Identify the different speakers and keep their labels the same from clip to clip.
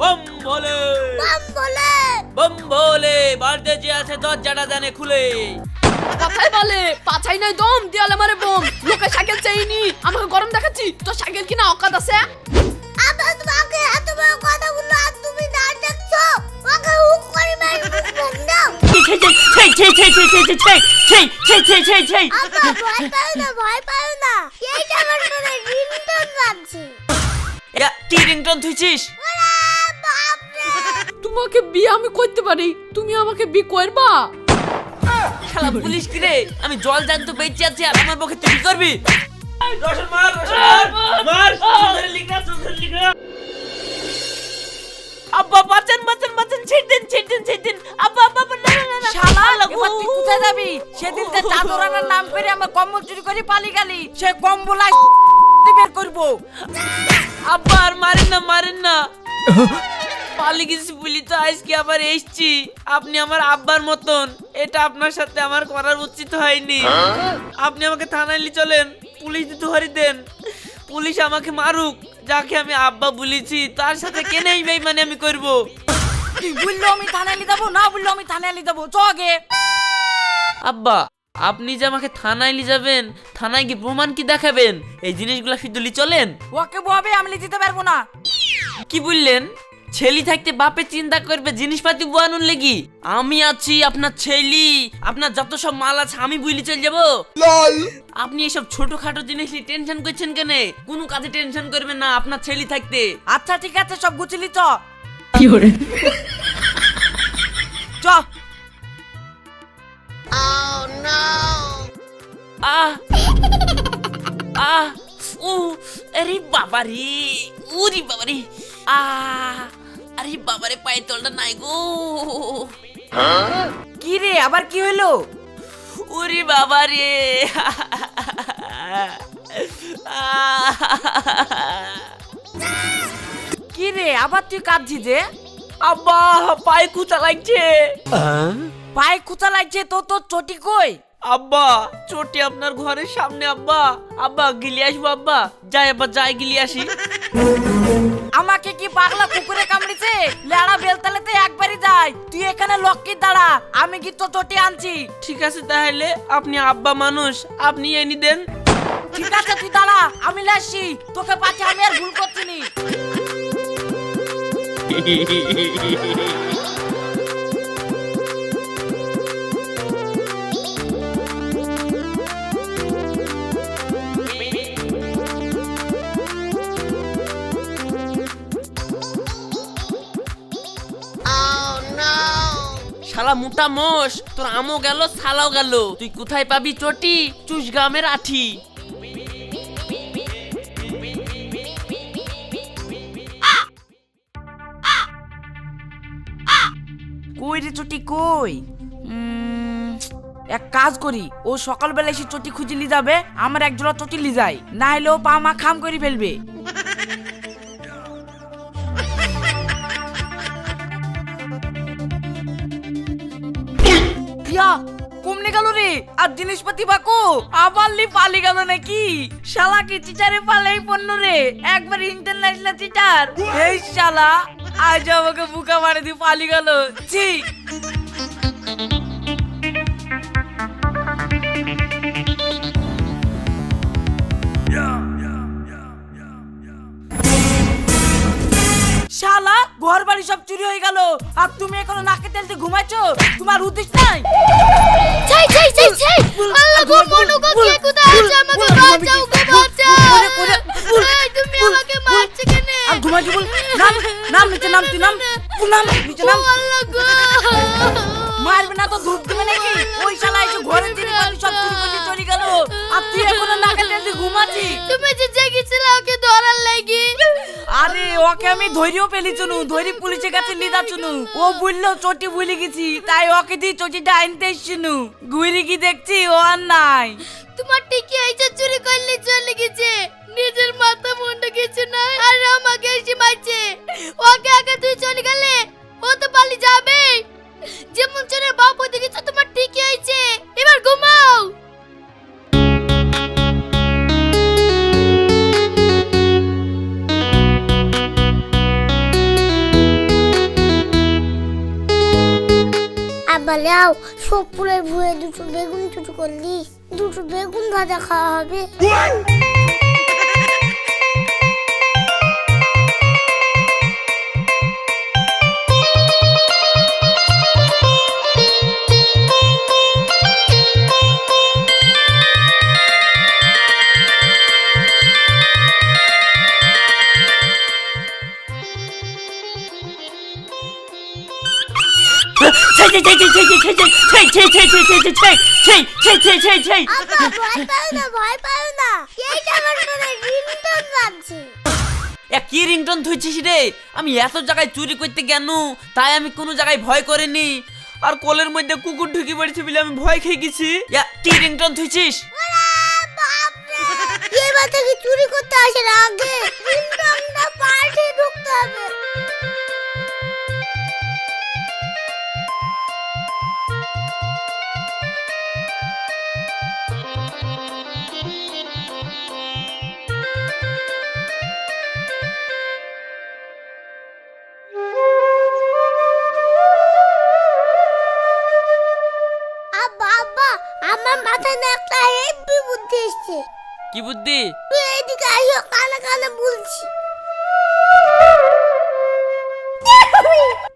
Speaker 1: Bomb বলে
Speaker 2: বাম বলে
Speaker 1: বম বলে বাড়িতে যে আছে দরজাটা জানে খুলে
Speaker 3: কথাই বলে পাছাই নাই দম দেয়ালে মারে বোম লোকে সাইকেল চাইনি আমাকে গরম দেখাচ্ছি তোর সাইকেল কিনা অকাত আছে
Speaker 2: আবার তোমাকে এত বড় কথা বলল আর তুমি না দেখছ ওকে হুক করে মেরে বুঝব দাও
Speaker 1: সেই সেই সেই সেই সেই সেই সেই সেই সেই সেই সেই
Speaker 2: আব্বা ভয় পাও না ভয় পাও না এইটা আমার মনে রিংটোন বাজছে
Speaker 1: এটা কি রিংটন থুইছিস
Speaker 2: ওরা বাপরে
Speaker 3: তোমাকে বিয়ে আমি করতে পারি। তুমি আমাকে বিয়ে করবা?
Speaker 1: শালা পুলিশ কি রে? আমি জল জানতো বেঁচে আছি আর আমার পক্ষে তুই কি করবি? রশন মার রশন মার মার সুন্দর লিখা সুন্দর লিখা আব্বা বাঁচান বাঁচান বাঁচান ছেড়ে দিন ছেড়ে দিন ছেড়ে দিন। আব্বা আব্বা আব্বা, না না না, না।
Speaker 4: শালা
Speaker 1: আল্লাহ,
Speaker 4: এবার তুই কোথায় যাবি? সেদিন তে চাদর আনার নাম করে আমার কম্বল চুরি করে পালি গেলি সে কম্বল আজ বের করব।
Speaker 1: আব্বা আর মারেন না মারেন না। পালি গেছি বলি তো আজকে আবার এসছি। আপনি আমার আব্বার মতন। এটা আপনার সাথে আমার করার উচিত হয়নি। আপনি আমাকে থানায় নিয়ে চলেন পুলিশ ধরে দেন। পুলিশ আমাকে মারুক যাকে আমি আব্বা বলেছি তার সাথে কেনেই বেইমানি আমি করব?
Speaker 4: তুই বলল আমি থানায় নিয়ে যাব? না বলল আমি থানায় নিয়ে যাব? চ আগে।
Speaker 1: আব্বা আপনি যে আমাকে থানায় নিয়ে যাবেন থানায় গিয়ে প্রমাণ কি দেখাবেন? এই জিনিসগুলো শুধু চলেন।
Speaker 4: ওকে ববে আমি নিয়ে যেতে পারব না।
Speaker 1: কি বললেন? ছেলি থাকতে বাপে চিন্তা করবে জিনিসপাতি বোয়ানুন লেগি আমি আছি আপনার ছেলি আপনার যত সব মাল আছে আমি বুঝলি চলে যাব। আপনি এসব ছোটখাটো জিনিস নিয়ে টেনশন করছেন কেন? কোনো কাজে টেনশন করবেন না আপনার ছেলি থাকতে।
Speaker 4: আচ্ছা ঠিক আছে সব গুছিলি চ। চ।
Speaker 1: আহ আহ। উ আরে বাবা রে উরি বাবা রে আহ আরে বাবা রে পায়ের তলটা নাই গো।
Speaker 4: কি রে আবার কি হলো?
Speaker 1: উরি বাবা রে
Speaker 4: কি রে আবার তুই কাঁদছি যে?
Speaker 1: আব্বা পায়ে কুচা লাগছে।
Speaker 4: পায়ে খুঁচা লাগছে তো তোর চটি কই?
Speaker 1: আব্বা চটি আপনার ঘরের সামনে আব্বা। আব্বা গিলি আসব আব্বা। যাই আব্বা যাই গিলি আসি।
Speaker 4: আমাকে কি পাগলা কুকুরে কামড়েছে? লেড়া বেলতালেতে একবারই যায়। তুই এখানে লক্ষ্মী দাঁড়া আমি কি তো চটি আনছি।
Speaker 1: ঠিক আছে তাহলে আপনি আব্বা মানুষ আপনি এনে দেন।
Speaker 4: ঠিক আছে তুই দাঁড়া আমি লাসছি। তোকে পাচ্ছে আমি আর ভুল করছি নি।
Speaker 1: শালা মোটা মোষ, তোর আমও গেল, শালাও গেল। তুই কোথায় পাবি চটি? চুষ গ্রামের আঠি।
Speaker 4: কই রে চটি, কই? এক কাজ করি, ও সকালবেলা এসে চটি খুঁজে লি যাবে, আমার একজোড়া চটি লি যায়। না হলে ও পা মা খাম করে ফেলবে। ইয়া কমনে গেল রে। আর জিনিসপাতি বাকো, আবার লি পালি গেল নাকি? শালা কি চিটারে পালাই পণ্য রে। একবার ইন্টারন্যাশনাল চিটার। এই শালা, আজ আমাকে বুকা মারে দিয়ে পালি গেল। ছি। শালা ঘর বাড়ি সব চুরি হয়ে গেল। আর তুমি এখনও নাকে তেল দিয়ে ঘুমাচ্ছো তোমার উদ্দেশ্য নাই?
Speaker 2: ছাই ছাই ছাই ছাই! আল্লাহ গো মনু গো কে কোথায় আছে? আমাকে বাঁচাও গো বাঁচাও!
Speaker 4: ওরে, ওরে, বল,
Speaker 2: এই, তুমি আমাকে মারছো কেন?
Speaker 4: আর ঘুমাচ্ছি বল নাম নাম নিচে নাম তুই নাম নাম নিচে নাম।
Speaker 2: আল্লাহ গো!
Speaker 4: মারবে না তো ধূপ দেবে নাকি? ওই শালা এসে ঘরের জিনিসপাতি সব চুরি করে চলে গেল। আর তুই এখনও নাকে তেল দিয়ে ঘুমাচ্ছি
Speaker 2: ওকে
Speaker 4: আমি ধৈর্যও পেলি চুনু, ধৈর্য পুলিশের কাছে নিয়ে চুনু। ও বলল, চটি ভুলে গেছি, তাই ওকে দিয়ে চটিটা আনতে শুনু ঘুরে কি দেখছি, ও আর নাই।
Speaker 2: তোমার টিকি আইসা চুরি করলে চলে গেছে। নিজের মাথা মুন্ডা কিছু নাই আর আমাকে এসে মারছে। ওকে আগে তুই চলে গেলে, ও তো পালি যাবে যেমন চলে বাপ ওদিকে তোমার টিকি আইছে এবার ঘুমাও। আব্বা লাও সব ফুলের ভুয়ে দুটো বেগুন টুটু করলি। দুটো বেগুন ভাজা খাওয়া হবে। আব্বা ভয় পাও না ভয় পাও না এইটা আমার ফোনে রিংটোন বাজছে
Speaker 1: এ কি রিংটন থুইছিস রে আমি এত জায়গায় চুরি করতে কেন তাই আমি কোনো জায়গায় ভয় করিনি আর কোলের মধ্যে কুকুর ঢুকে পড়েছে বলে আমি ভয় খেয়ে গেছি ইয়া, কি রিংটন থুইছিস
Speaker 2: এবার থেকে চুরি করতে আসে না আগে রিংটোনটা পাল্টে ঢুকতে হবে মাথায় না একটা হেভি বুদ্ধি এসছে
Speaker 1: কি বুদ্ধি
Speaker 2: তুই এদিকে আইও কানে কানে বলছি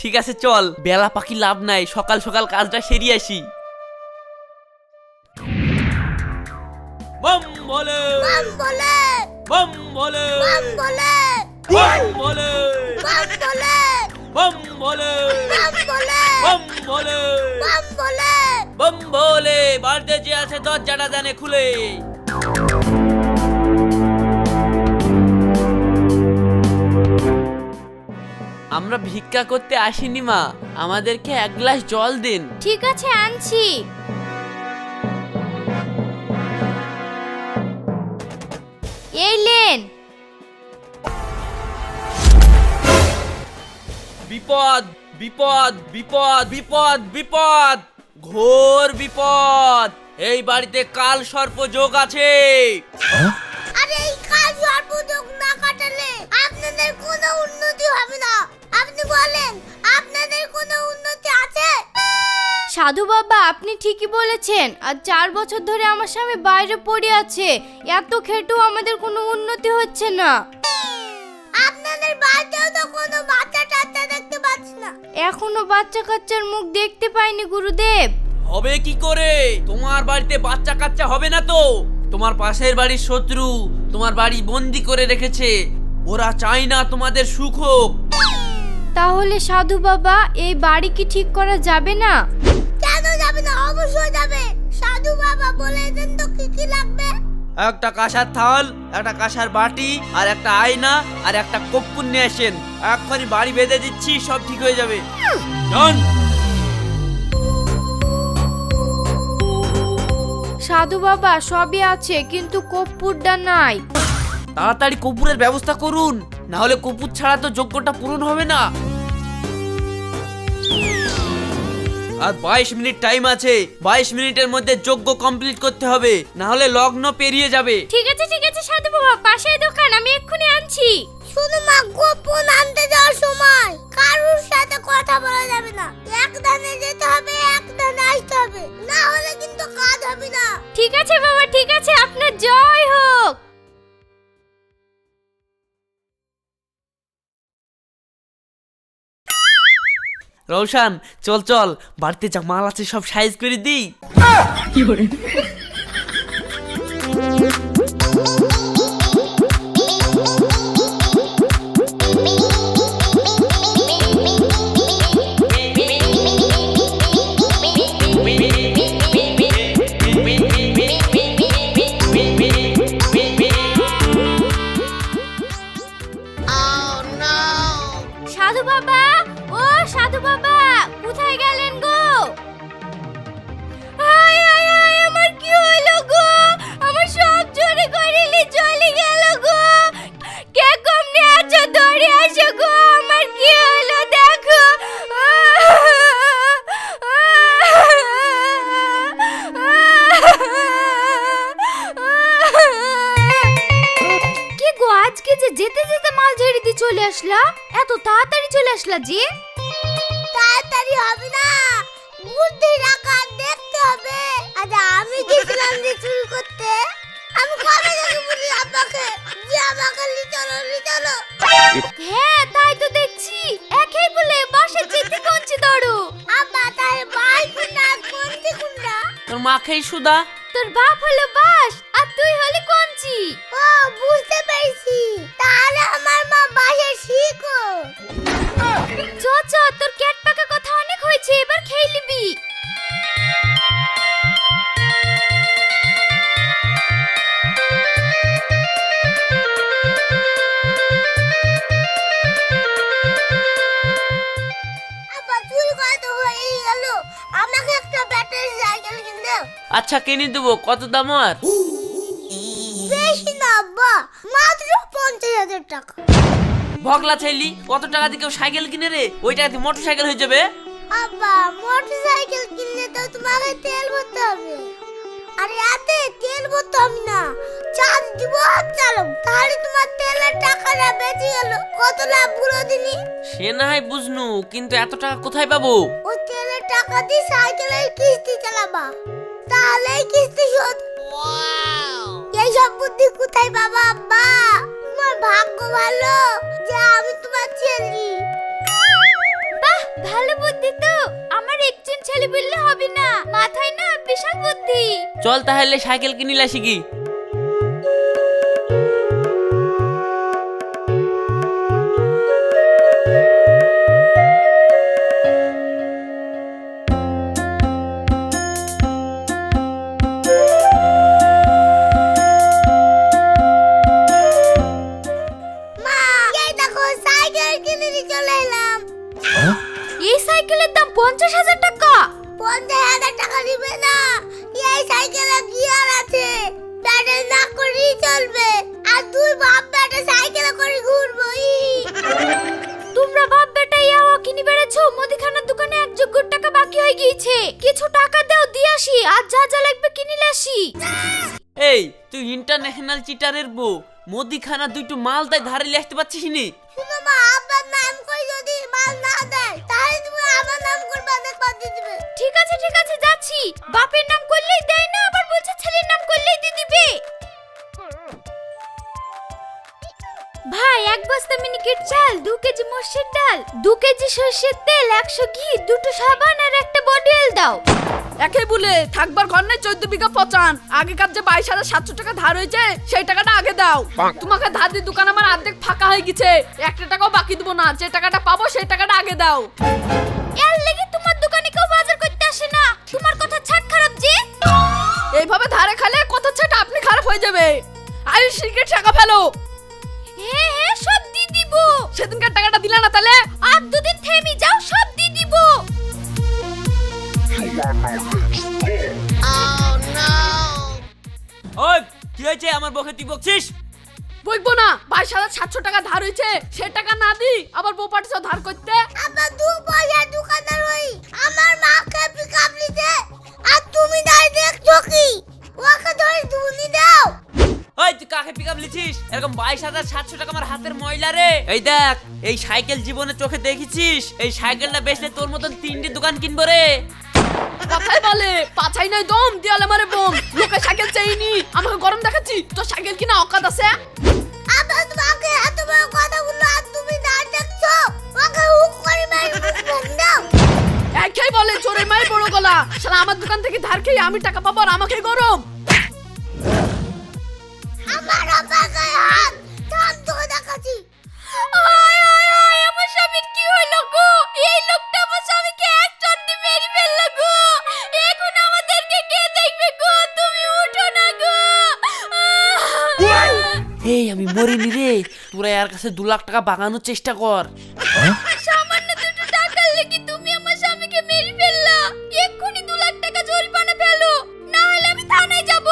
Speaker 1: ঠিক আছে চল বেলা পাখি লাভ নাই সকাল সকাল কাজটা সেরে আসি বম বলে
Speaker 2: বাম বলে
Speaker 1: বম বলে
Speaker 2: বাম বলে
Speaker 1: বম বলে
Speaker 2: বাম বলে
Speaker 1: বম বলে
Speaker 2: বাম বলে
Speaker 1: বম বলে
Speaker 2: বাম বলে
Speaker 1: বম বলে বাড়িতে যে আছে দরজাটা জানে খুলে। আমরা ভিক্ষা করতে আসিনি মা। আমাদেরকে এক গ্লাস জল দিন।
Speaker 2: ঠিক আছে আনছি। এই লেন
Speaker 1: বিপদ বিপদ বিপদ বিপদ বিপদ। ঘোর বিপদ। এই বাড়িতে কাল সর্প যোগ আছে।
Speaker 2: আরে এই কাজ সর্বযোগ না কাটালে আপনাদের কোনো উন্নতি হবে না। আপনি বলেন আপনাদের কোনো উন্নতি আছে?
Speaker 5: সাধু বাবা আপনি ঠিকই বলেছেন। আর চার বছর ধরে আমার স্বামী বাইরে পড়ে আছে। এত খেটেও আমাদের কোনো উন্নতি হচ্ছে না।
Speaker 2: আপনাদের বাড়িতেও তো কোনো বাচ্চা
Speaker 5: এখনও বাচ্চা কাচ্চার মুখ দেখতে পাইনি গুরুদেব।
Speaker 1: হবে কি করে? তোমার বাড়িতে বাচ্চা কাচ্চা হবে না তো? তোমার পাশের বাড়ির শত্রু তোমার বাড়ি বন্দি করে রেখেছে। ওরা চায় না তোমাদের সুখ হোক।
Speaker 5: তাহলে সাধু বাবা এই বাড়ি কি ঠিক করা যাবে না?
Speaker 2: কেন যাবে না? অবশ্যই যাবে। সাধু বাবা বলে দেন তো কি কি লাগবে?
Speaker 1: একটা কাঁসার থাল একটা কাঁসার বাটি আর একটা আয়না আর একটা কপ্পুর নিয়ে আসেন। এক্ষুনি বাড়ি বেঁধে দিচ্ছি সব ঠিক হয়ে যাবে।
Speaker 5: সাধু বাবা সবই আছে কিন্তু কর্পূরটা নাই।
Speaker 1: তাড়াতাড়ি কপুরের ব্যবস্থা করুন না হলে কপুর ছাড়া তো যজ্ঞটা পূরণ হবে না। আর বাইশ মিনিট টাইম আছে। বাইশ মিনিটের মধ্যে যোগ্য কমপ্লিট করতে হবে না হলে লগ্ন পেরিয়ে যাবে।
Speaker 5: ঠিক আছে ঠিক আছে সাধু বাবা পাশের দোকান আমি এক্ষুনি আনছি।
Speaker 2: শুধু মা গোপন আনতে যাওয়ার সময় কারোর সাথে কথা বলা যাবে না। এক দানে যেতে হবে এক দানে আসতে হবে। না হলে কিন্তু কাজ হবে না।
Speaker 5: ঠিক আছে বাবা ঠিক আছে আপনার জয় হোক।
Speaker 1: রৌশান চল চল বাড়িতে যা মাল আছে সব সাইজ করে দিই।
Speaker 5: সাধু এত তাড়াতাড়ি
Speaker 2: হবে না।
Speaker 5: বুদ্ধি রাখা দেখতে হবে। আচ্ছা আমি গেছিলাম যে চুরি করতে। আমি কবে থেকে বলি আব্বাকে? যে আমাকে লি চলো হ্যাঁ তাই তো দেখছি। একই বলে বাসে যেতে কোনছি দড়ো আব্বা তার বাল কুন্ডা কোনটি? কুন্ডা
Speaker 1: তোর মাখেই সুদা।
Speaker 5: তোর বাপ হলো বাস আর তুই হলি কঞ্চি ও বুঝতে পেরেছি। তাহলে আমার মা বাসে শিখো। চ চ তোর ক্যাট পাকা কথা অনেক হয়েছে এবার খেয়ে নিবি। আব্বা চুরি করা তো হয়েই গেল? আমাকে একটা ব্যাটারি সাইকেল কিনে
Speaker 1: আচ্ছা কিনে দেবো। কত দাম আর?
Speaker 5: বেশি না মাত্র পঞ্চাশ হাজার টাকা।
Speaker 1: ভগলা ছেলি কত টাকা দিয়ে কেউ সাইকেল কিনে রে? ওই টাকা দিয়ে মোটর সাইকেল হয়ে যাবে?
Speaker 5: আব্বা মোটর সাইকেল কিনলে তো তোমাকে তেল ভরতে হবে। আরে এতে তেল ভরতে হবে না। চার্জ দিব আর চালাবো তাহলে তোমার তেলের টাকাটা বেঁচে গেল। কত লাভ পুরো দিনই
Speaker 1: সে না হয় বুঝনু কিন্তু এত টাকা কোথায় পাবো?
Speaker 5: ওই তেলের টাকা দিয়ে সাইকেলের কিস্তি চালাবা। তাহলেই কিস্তি শোধ। এইসব বুদ্ধি কোথায় বাবা আব্বা? তোমার ভাগ্য ভালো যে আমি তোমার ছেলে। বাহ ভালো বুদ্ধি তো। আমার একজন ছেলে বললে হবে না। মাথায় না বিশাল বুদ্ধি।
Speaker 1: চল তাহলে সাইকেল কিনিলা শিখি
Speaker 5: সাইকেলের দাম পঞ্চাশ হাজার টাকা। পঞ্চাশ হাজার টাকা দিবে না। এই সাইকেলে গিয়ার আছে। প্যাডেল না করেই চলবে। আর তুই বাপ বেটা সাইকেলে করে ঘুরবো তোমরা বাপ বেটা ইয়াও কিনে বেড়েছো? মুদিখানার দোকানে এক যোগ্য টাকা বাকি হয়ে গিয়েছে। কিছু টাকা দাও দিয়ে আসি। আর যা যা লাগবে কিনে আসি।
Speaker 1: এই তুই ইন্টারন্যাশনাল চিটারের বউ। মুদিখানা দুইটো মাল তাই ধারে আসতে পারছিস নি?
Speaker 5: শুনো মা আব্বার নাম করে যদি মাল না দেয়, তাহলে তুমি আমার নাম করবে বাদ দিয়ে দিবে। ঠিক আছে ঠিক আছে, যাচ্ছি। বাপের নাম করলেই দেয় না, আবার বলছে ছেলের নাম করলেই দিয়ে দিবে। ভাই, এক বস্তা মিনিকেট চাল, দু কেজি মসুর ডাল, দু কেজি সর্ষের তেল, একশো ঘি, দুটো সাবান আর একটা বডি অয়েল দাও।
Speaker 3: একই বলে থাকবার ঘর নাই চোদ্দ বিঘা পচান। আগেকার যে বাইশ হাজার সাতশো টাকা ধার হয়েছে সেই টাকাটা আগে দাও। তোমাকে ধার দিয়ে দোকান আমার অর্ধেক ফাঁকা হয়ে গেছে। একটা টাকাও বাকি দেবো না যে টাকাটা পাবো সেই টাকাটা আগে দাও।
Speaker 5: এর লেগে তোমার দোকানে কেউ বাজার করতে আসে না। তোমার কথা ছাট খারাপ যে।
Speaker 3: এইভাবে ধারে খালে কথা ছাটা আপনি খারাপ হয়ে যাবে। আরে সিগারেট টাকা ফেলো।
Speaker 5: হ্যাঁ হ্যাঁ সব দিয়ে দিব।
Speaker 3: সেদিনকার টাকাটা দিলা না তাহলে?
Speaker 5: আর দুদিন থেমে যাও সব দিয়ে দিব।
Speaker 1: ওই কি হয়েছে? আমার বকে তুই বকছিস?
Speaker 3: বইবো না। বাইশ হাজার সাতশো টাকা ধার হয়েছে। সে টাকা না দি আবার বউ পাঠিয়েছে ধার করতে।
Speaker 5: আবার দু পয়সা দোকানদার হই। আমার মাকে পিকআপ নিতে। আর তুমি দাঁড়িয়ে দেখছ কি? ওকে ধরে ধুনি দাও।
Speaker 1: ওই তুই কাকে পিক লিছিস এরকম বাইশ হাজার সাতশো টাকা আমার হাতের ময়লা রে। এই দেখ এই সাইকেল জীবনে চোখে দেখেছিস? এই সাইকেলটা বেচলে তোর মতন তিনটি দোকান কিনবো রে।
Speaker 3: কথাই বলে পাছাই নাই দম দেয়ালে মারে বোম। লোকে সাইকেল চাইনি আমাকে গরম দেখাচ্ছি। তোর সাইকেল কিনা অকাত আছে
Speaker 5: আবার তোমাকে এত বড় কথা আর তুমি দাঁড়িয়ে দেখছ? ওকে হুক করে মেরে দাও।
Speaker 3: একই বলে চোরে মায়ের বড় গলা। শালা আমার দোকান থেকে ধার খেয়ে আমি টাকা পাবো আর আমাকে গরম।
Speaker 5: আমার অবাকে হাত থাম দেখাচ্ছি। আয় আয় আয় আমার স্বামীর কি হলো গো? এই লোকটা
Speaker 1: এই আমি মরিনি রে। তোরা এর কাছে দু লাখ টাকা বাগানোর চেষ্টা কর।
Speaker 5: সামান্য দুটো টাকার লেগে তুমি আমার স্বামীকে মেরে ফেললা। এক্ষুনি দু লাখ টাকা জরিমানা ফেলো না হলে আমি থানায় যাব।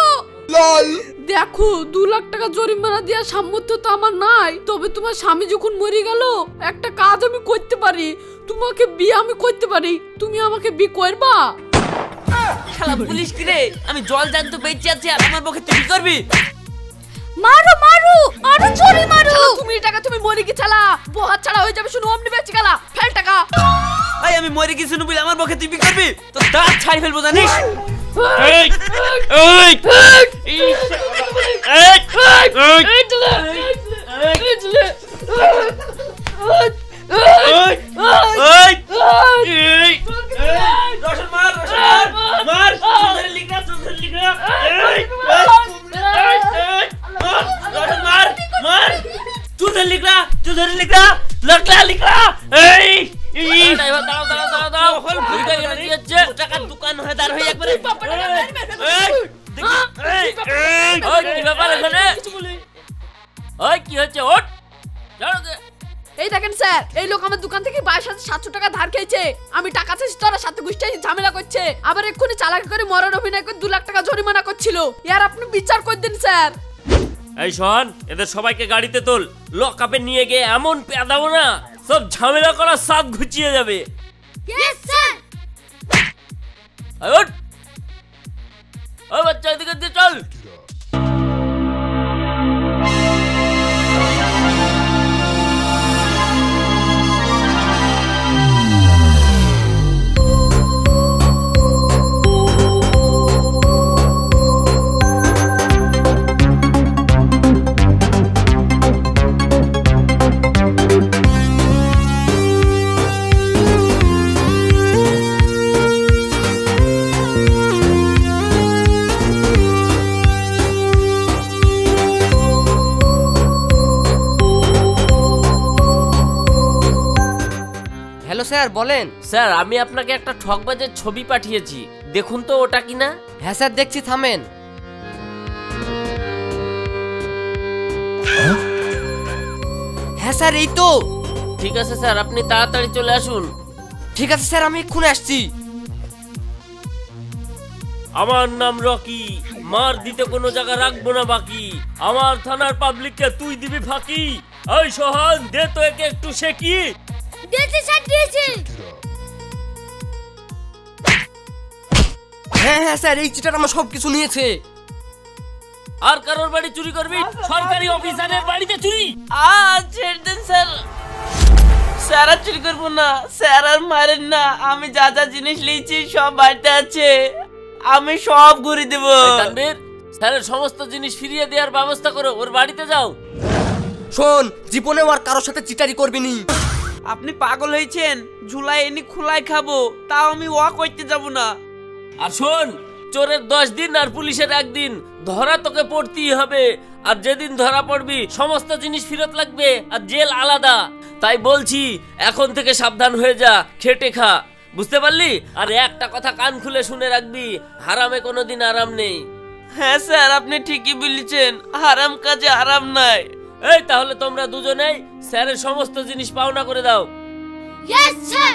Speaker 3: দেখো দু লাখ টাকা জরিমানা দেওয়ার সামর্থ্য তো আমার নাই। তবে তোমার স্বামী যখন মরে গেল একটা কাজ আমি করতে পারি। তোমাকে বিয়ে আমি করতে পারি। তুমি আমাকে বিয়ে করবা?
Speaker 1: শালা পুলিশ কি রে? আমি জল জানতো বেঁচে আছি আর আমার বকে তুই কি করবি?
Speaker 5: মারো মারো আরও জোরে মারো
Speaker 3: তুমি টাকা তুমি মরে চালা বহাত ছাড়া হয়ে যাবে শুনো অমনি বেঁচে গেলা ফেল টাকা
Speaker 1: আই আমি মরে গেছি বলে আমার বকে তুই করবি তো দাঁত ছাড়ি ফেলব জানিস এই, এই, এই, এই, এই, ওই ওই লিখা সুন্দর লিখা এই রশন মার মার সুন্দর লিখা দোকান হয়ে দাঁড়
Speaker 6: কি ওই কি হচ্ছে ওট জানো
Speaker 3: এই দেখেন স্যার এই লোক আমার দোকান থেকে বাইশ হাজার সাতশো টাকা ধার খেয়েছে। আমি টাকা চাইছি তোরা সাথে গোষ্ঠী ঝামেলা করছে। আবার এক্ষুনি চালাকি করে মরার অভিনয় করে দু লাখ টাকা জরিমানা করছিল। ইয়ার আপনি বিচার করে দিন স্যার।
Speaker 6: এই শোন এদের সবাইকে গাড়িতে তোল। লক আপে নিয়ে গিয়ে এমন পেদাবো না সব ঝামেলা করার সাথ ঘুচিয়ে যাবে।
Speaker 2: ইয়েস স্যার
Speaker 6: ওই বাচ্চা এদিকে দিয়ে চল।
Speaker 7: স্যার বলেন।
Speaker 6: স্যার আমি আপনাকে একটা ঠকবাজের ছবি পাঠিয়েছি। দেখুন তো ওটা কিনা।
Speaker 7: হ্যাঁ স্যার দেখছি থামেন। হ্যাঁ? স্যার এই তো।
Speaker 6: ঠিক আছে স্যার আপনি তাড়াতাড়ি চলে আসুন।
Speaker 7: ঠিক আছে স্যার আমি এক্ষুনি আসছি।
Speaker 6: আমার নাম রকি। মার দিতে কোনো জায়গা রাখব না বাকি। আমার থানার পাবলিককে তুই দিবি ফাঁকি। ওই সোহান দে তো একে একটু শেখি
Speaker 2: দিয়েছি স্যার দিয়েছি।
Speaker 7: হ্যাঁ হ্যাঁ স্যার এই চিটার আমার সব কিছু নিয়েছে।
Speaker 6: আর কারোর বাড়ি চুরি করবি? সরকারি অফিসারের বাড়িতে চুরি?
Speaker 1: আ ছেড়ে দেন স্যার। স্যার আর চুরি করব না। স্যার আর মারেন না। আমি যা যা জিনিস নিয়েছি সব বাড়িতে আছে। আমি সব ঘুরে দেবো।
Speaker 6: স্যারের সমস্ত জিনিস ফিরিয়ে দেওয়ার ব্যবস্থা করো। ওর বাড়িতে যাও।
Speaker 7: শোন জীবনেও আর কারোর সাথে চিটারি করবি নি।
Speaker 1: আপনি পাগল হয়েছেন। ঝুলাই এনে খোলাই খাব। তাও আমি ওয়া করতে যাব না।
Speaker 6: আর শোন চোরের দশ দিন আর পুলিশের একদিন। ধরা তোকে পড়তেই হবে। আর যেদিন ধরা পড়বি সমস্ত জিনিস ফেরত লাগবে আর জেল আলাদা। তাই বলছি এখন থেকে সাবধান হয়ে যা খেটে খা। বুঝতে পারলি? আর একটা কথা কান খুলে শুনে রাখবি হারামে কোনোদিন আরাম নেই।
Speaker 1: হ্যাঁ স্যার আপনি ঠিকই বলেছেন। আরাম কাজে আরাম নাই।
Speaker 6: এই তাহলে তোমরা দুজনেই স্যারের সমস্ত জিনিস পাওনা করে দাও।
Speaker 2: Yes sir